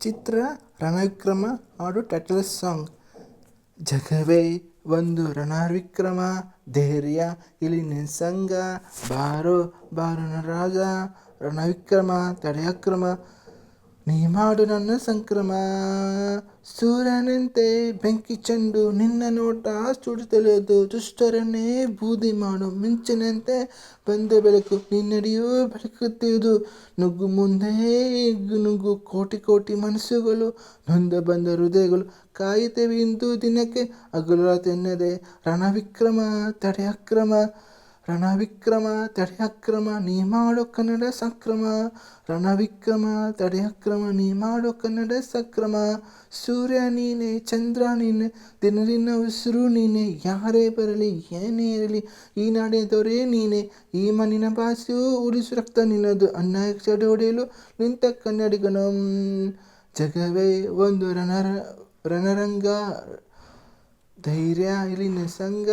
ಚಿತ್ರ, ರಣವಿಕ್ರಮ ಹಾಡು title song ಜಗವೇ ಒಂದು ರಣವಿಕ್ರಮ ಧೈರ್ಯ ಇಲ್ಲಿ ಸಂಘ. ಬಾರೋ ಬಾರೋ ರಾಜ, ರಣವಿಕ್ರಮ, ತಡೆಯಕ್ರಮ. ನೀ ಮಾಡು ನನ್ನ ಸಂಕ್ರಮ. ಸೂರ್ಯನಂತೆ ಬೆಂಕಿ ಚೆಂಡು ನಿನ್ನ ನೋಟ ಸುಡುತ್ತಲದು ದುಷ್ಟರನ್ನೇ ಬೂದಿ ಮಾಡು. ಮಿಂಚಿನಂತೆ ಬಂದ ಬೆಳಕು ನಿನ್ನಡಿಯೂ ಬೆಳಕುತ್ತಿದ್ದು ನುಗ್ಗು ಮುಂದೆ ನುಗ್ಗು ಕೋಟಿ ಕೋಟಿ ಮನಸ್ಸುಗಳು ನೊಂದ ಬಂದ ಹೃದಯಗಳು ಕಾಯುತ್ತೇವೆ ಇಂದು ದಿನಕ್ಕೆ. ಹಗಲು ತೆನ್ನದೆ ರಣವಿಕ್ರಮ, ತಡೆಯಕ್ರಮ. ರಣವಿಕ್ರಮ, ತಡೆಯಕ್ರಮ ನೀ ಮಾಡೋ ಕನ್ನಡ ಸಕ್ರಮ. ರಣವಿಕ್ರಮ, ತಡೆಯಕ್ರಮ ನೀ ಮಾಡೋ ಕನ್ನಡ ಸಕ್ರಮ. ಸೂರ್ಯ ನೀನೆ, ಚಂದ್ರ ನೀನೆ ದಿನ ದಿನ ಉಸಿರು ನೀನೆ, ಯಾರೇ ಬರಲಿ, ಏನೇ ಇರಲಿ, ಈ ನಾಡಿನ ದೊರೆ ನೀನೆ. ಈ ಮಣ್ಣಿನ ಭಾಷೆಯು ಉಳಿಸು ರಕ್ತ ನಿನ್ನದು, ಅನ್ಯಾಯ ಚಡಿ ಹೊಡೆಯಲು ನಿಂತ ಕನ್ನಡಿಗನು. ಜಗವೇ ಒಂದು ರಣರ, ರಣರಂಗ ಧೈರ್ಯ ಇಲ್ಲಿ ನಿಸಂಗ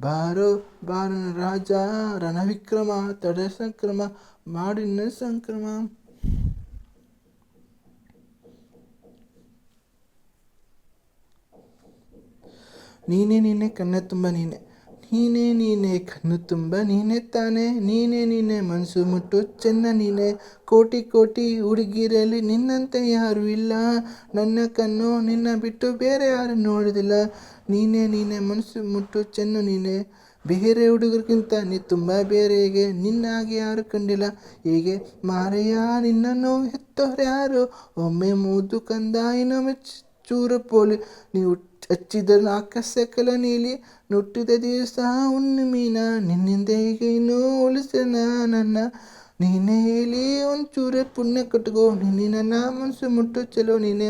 ಬಾರೋ ಬಾರ ರಾಜ, ರಣವಿಕ್ರಮ, ತಡೆ ಸಂಕ್ರಮ, ಮಾಡಿನ ಸಂಕ್ರಮ. ನೀನೇ ನೀನೆ ಕಣ್ಣ ತುಂಬ ನೀನೆ. ನೀನೇ ನೀನೆ ಕಣ್ಣು ತುಂಬ ನೀನೆ ತಾನೆ, ನೀನೆ ನೀನೆ ಮನಸ್ಸು ಮುಟ್ಟು ಚೆನ್ನ ನೀನೆ. ಕೋಟಿ ಕೋಟಿ ಹುಡುಗಿರಲ್ಲಿ ನಿನ್ನಂತೆ ಯಾರೂ ಇಲ್ಲ. ನನ್ನ ಕಣ್ಣು ನಿನ್ನ ಬಿಟ್ಟು ಬೇರೆ ಯಾರು ನೋಡೋದಿಲ್ಲ ನೀನೆ ನೀನೆ ಮನಸ್ಸು ಮುಟ್ಟು ಚೆನ್ನು ನೀನೆ. ಬೇರೆ ಹುಡುಗರಿಗಿಂತ ನೀ ತುಂಬ ಬೇರೆ ಹೇಗೆ? ನಿನ್ನಾಗೆ ಯಾರು ಕಂಡಿಲ್ಲ. ಹೀಗೆ? ಮಾರೆಯ ನಿನ್ನನ್ನು ಹೆತ್ತೋರು ಯಾರು? ಒಮ್ಮೆ ಮೂದು ಕಂದ ಇನ್ನೊಮ್ಮೆ ಚೂರ ಪೋಲಿ, ನೀವು ಹಚ್ಚಿದ ಆಕಾಶಕಲ ನೀಲಿ ನುಟ್ಟಿದ ದಿವಸ ಹುಣ್ಣಿಮೀನ ನಿನ್ನಿಂದ ಈಗ ಇನ್ನೂ ನನ್ನ ನೀನೇ ಹೇಳಿ ಒಂಚೂರ ಪುಣ್ಯ ಕಟ್ಕೋ ನನ್ನ ಮನಸ್ಸು ಮುಟ್ಟು ಚಲೋ ನೀನೆ.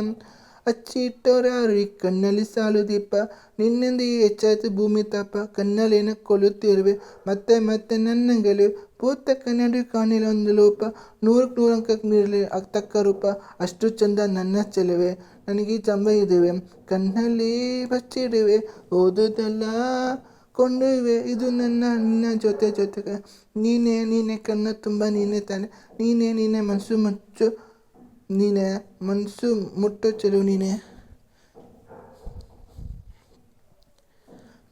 ಈ ಕಣ್ಣಲ್ಲಿ ಸಾಲು ದೀಪ. ನಿನ್ನಿಂದ ಈ ಹೆಚ್ಚಾಯ್ತು ಭೂಮಿ ತಾಪ. ಕಣ್ಣಲ್ಲೇನ ಕೊಲ್ಲುತ್ತಿರುವೆ. ಮತ್ತೆ ಮತ್ತೆ ನನ್ನ ಗೆಲುವೆ ಪೂರ್ತ ಕನ್ನಡಿ ಕಾಣಿಲ್ಲ ಒಂದು ಲೋಪ. ನೂರಕ್ಕೆ ನೂರು ಅಂಕಕ್ಕೆ ನೀಡಲಿ ರೂಪ. ಅಷ್ಟು ಚಂದ ನನ್ನ ಚೆಲುವೆ. ನನಗೆ ಚಂಬ ಇದುವೆ. ಕಣ್ಣಲ್ಲಿ ಬಚ್ಚಿಡುವೆ. ಓದುದಲ್ಲ ಕೊಂಡೊಯ್ಯುವೆ ಇದು ನನ್ನ ನಿನ್ನ ಜೊತೆ ಜೊತೆಗೆ. ನೀನೇ ನೀನೇ ಕಣ್ಣ ತುಂಬ ನೀನೇ ತಾನೆ. ನೀನೇ ನೀನೇ ಮನಸ್ಸು ಮುಚ್ಚು. ನೀನೇ ಮನಸ್ಸು ಮುಟ್ಟು ಚೆಲುವು ನೀನೆ.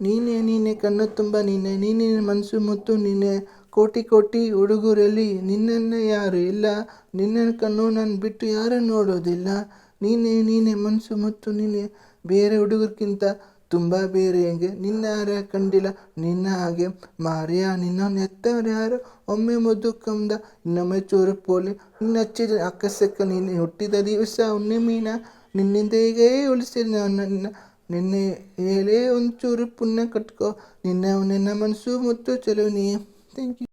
ನೀನೇ, ನೀನೆ, ಕಣ್ಣು ತುಂಬ ನೀನೆ, ನೀನೇ ಮನಸ್ಸು ಮುತ್ತು ನೀನೆ. ಕೋಟಿ ಕೋಟಿ ಹುಡುಗರಲ್ಲಿ ನಿನ್ನನ್ನು ಯಾರು ಇಲ್ಲ. ನಿನ್ನ ಕಣ್ಣು ನಾನು ಬಿಟ್ಟು ಯಾರು ನೋಡೋದಿಲ್ಲ ನೀನೆ ನೀನೆ ಮನಸ್ಸು ಮುತ್ತು ನೀನೆ. ಬೇರೆ ಹುಡುಗರಿಗಿಂತ ತುಂಬ ಬೇರೆ ಹೆಂಗೆ? ನಿನ್ನ ಯಾರ ಕಂಡಿಲ್ಲ, ನಿನ್ನ ಹಾಗೆ. ಮಾರಿಯ, ನಿನ್ನ ಎತ್ತವ್ರು ಯಾರು? ಒಮ್ಮೆ ಮುದ್ದು ಕಂದ ಇನ್ನೊಮ್ಮೆ ಚೂರು ಪೋಲಿ. ನಿನ್ನ ಹಚ್ಚಿದ ಅಕ್ಕಸಕ್ಕ ನೀನು ಹುಟ್ಟಿದ ದಿವಸ ಹುಣ್ಣಿಮೀನ ನಿನ್ನಿಂದ ಹೀಗೇ ಉಳಿಸಿದ ನನ್ನ ನಿನ್ನೆ ಹೇಳೇ ಒಂಚೂರು ಪುಣ್ಯ ಕಟ್ಕೋ. ನಿನ್ನ ನಿನ್ನ ಮನಸ್ಸು ಮುತ್ತು ಚಲೋ ನೀ ಥ್ಯಾಂಕ್ ಯು